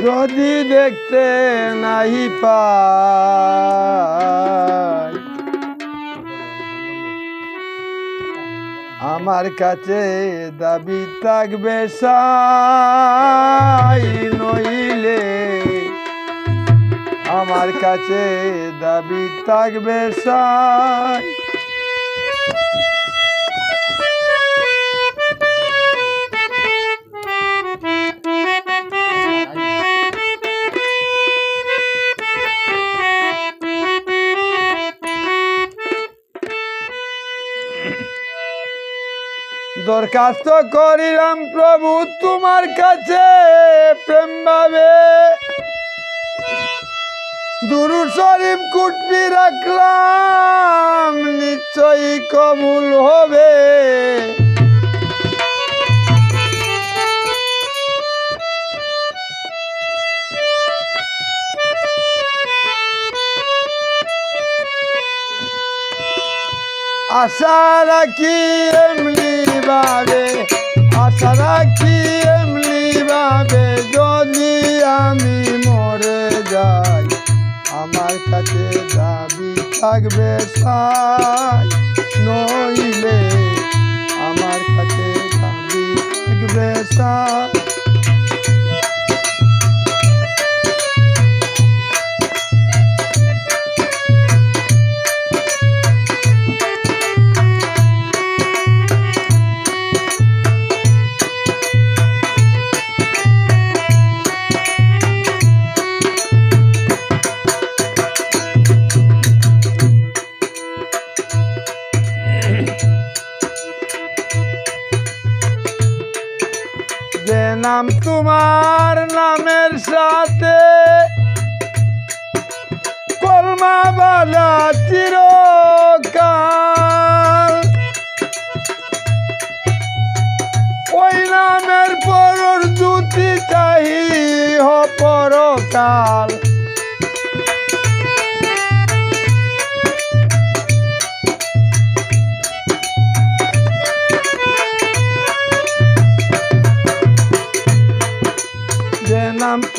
যদি দেখতে নাহি আমার কাছে দাবি থাকবে নইলে। আমার কাছে দাবি থাকবে সাই দরখাস্ত করিলাম প্রভু তোমার কাছে, প্রেম ভাবে। দুরু শরীফ কুটবি রাখলাম, নিশ্চয়ই কবুল হবে। আশা রাখি এমনি ভাবে আশা রাখি এমনি ভাবে যদি আমি মরে যাই, আমার কাছে দাবি থাকবে সাই। নইলে আমার কাছে দাবি থাকবে সাই। নাম তোমার নামের সাথে। কলমা বালা চিরকাল। ওই নামের জুতি চাহি হ পরকাল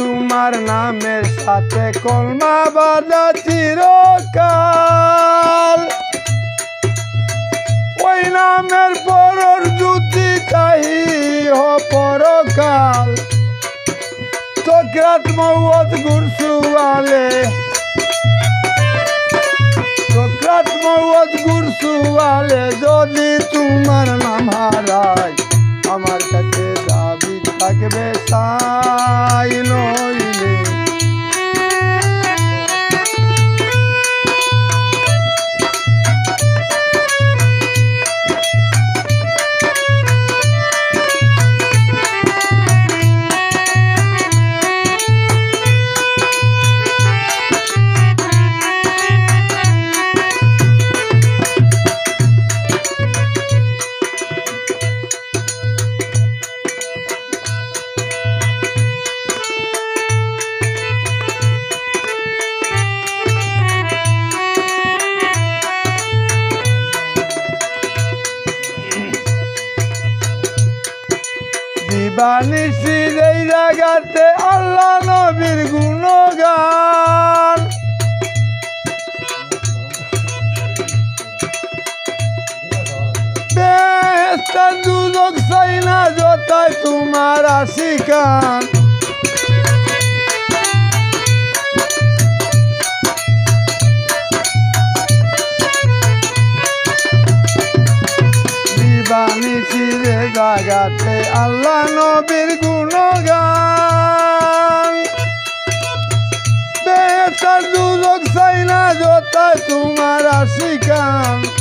তোমার নামের সাথে কলমা বাঁধা চিরকাল। ওই নামের পরর জুতি চাহি হ পরকাল। মৌত গুরসুয়ালে। চক্রাত মৌত গুরসুয়ালে যদি তোমার নাম হারায়, আমার কাছে দাবি থাকবে সাই দিবানিশির এই জায়গাতে আল্লাহ নবীর গুণগান। দুদক চাই না যতায় তোমার আশিকান। জাগাতে আল্লাহ নবীর গুণগান। বেতার দুজক চাই না তোমার আশিকান। আমি